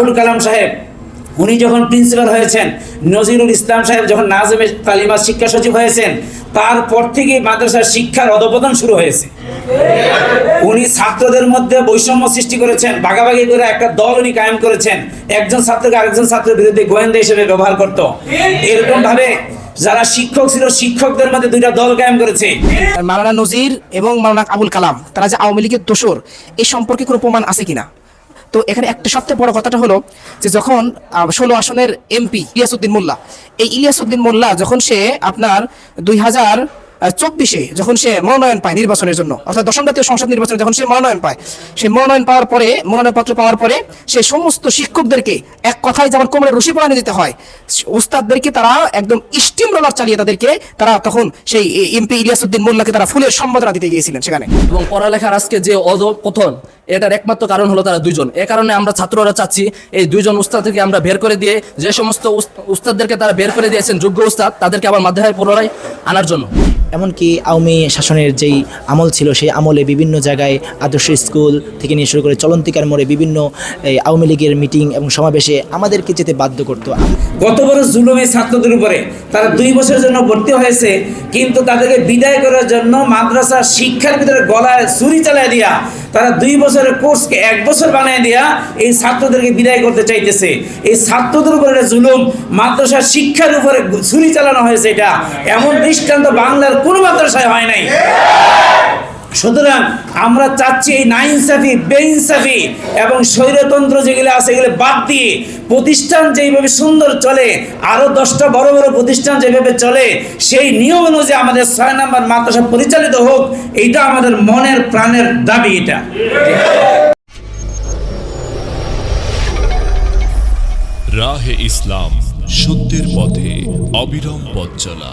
আবুল কালাম সাহেব, উনি যখন প্রিন্সিপাল হয়েছেন, নজিরুল ইসলাম সাহেব যখন নাজমে তালিমা শিক্ষা সচিব হয়েছেন, তারপর থেকে মাদ্রাসার শিক্ষার অধপতন শুরু হয়েছে। উনি ছাত্রদের মধ্যে বৈষম্য সৃষ্টি করেছেন, ভাগাভাগি করে একটা দল উনি কায়েম করেছেন, একজন ছাত্রকে আরেকজন ছাত্রের বিরুদ্ধে গোয়েন্দা হিসেবে ব্যবহার করত। এরকম ভাবে যারা শিক্ষক ছিল, শিক্ষকদের মধ্যে দুইটা দল কায়েম করেছে। মাওলানা নজির এবং মাওলানা আবুল কালাম, তারা যে আওয়ামী লীগের দোসর এই সম্পর্কে কোনো প্রমাণ আছে কিনা? তো এখানে একটা সবচেয়ে বড় কথাটা হলো যে যখন ষোলো আসনের এমপি ইলিয়াসউদ্দিন মোল্লা, এই ইলিয়াসউদ্দিন মোল্লা যখন সে আপনার দুই হাজার চব্বিশে যখন সে মনোনয়ন পায় নির্বাচনের জন্য, অর্থাৎ দশম জাতীয় সংসদ নির্বাচনে যখন সে মনোনয়ন পায়, সে মনোনয়ন পাওয়ার পরে, মনোনয়নপত্র পাওয়ার পরে সে সমস্ত শিক্ষকদেরকে এক কথায় যেমন কোমরে রশি পড়ানো দিতে হয়, উস্তাদদেরকে তারা একদম স্টিম রোলার চালিয়ে তাদেরকে তারা তখন সেই এমপি ইলিয়াসউদ্দিন মোল্লাকে তারা ফুলের সম্বোধনা দিতে গিয়েছিলেন সেখানে। এবং পড়ালেখার আজকে যে অধপতন এটার একমাত্র কারণ হলো তারা দুইজন। এ কারণে আমরা ছাত্ররা চাচ্ছি এই দুইজন উস্তাদকে আমরা বের করে দিয়ে যে সমস্ত উস- উস্তাদদেরকে তারা বের করে দিয়েছেন যোগ্য উস্তাদ তাদেরকে আবার মাধ্যমিক পুনরায় আনার জন্য। এমনকি আওয়ামী শাসনের যেই আমল ছিল সেই আমলে বিভিন্ন জায়গায় আদর্শ স্কুল থেকে নিয়ে শুরু করে চলন্তিকার মোড়ে বিভিন্ন এই আওয়ামী লীগের মিটিং এবং সমাবেশে আমাদেরকে যেতে বাধ্য করতো। গত বড় জুলুম এই ছাত্রদের উপরে তারা দুই বছরের জন্য ভর্তি হয়েছে কিন্তু তাদেরকে বিদায় করার জন্য মাদ্রাসা শিক্ষার ভিতরে গলায় ছুরি চালায় দিয়া তারা দুই বছরের কোর্সকে এক বছর বানিয়ে দিয়া এই ছাত্রদেরকে বিদায় করতে চাইতেছে। এই ছাত্রদের উপরে এটা জুলুম, মাদ্রাসার শিক্ষার উপরে ছুরি চালানো হয়েছে এটা। এমন দৃষ্টান্ত বাংলার কোনো মাদ্রাসায় হয় নাই। সুতরাং আমরা চাচ্ছি এই নাইনসাফি, বেইনসাফি এবং স্বৈরতন্ত্র যেগুলো আছে এগুলো বাদ দিয়ে প্রতিষ্ঠান যেইভাবে সুন্দর চলে আরও দশটা বড় বড় প্রতিষ্ঠান যেভাবে চলে, সেই নিয়ম অনুযায়ী আমাদের ছয় নম্বর মাদ্রাসা পরিচালিত হোক, এইটা আমাদের মনের প্রাণের দাবি এটা। রাহে ইসলাম, সত্যের পথে অবিরাম পথ চলা।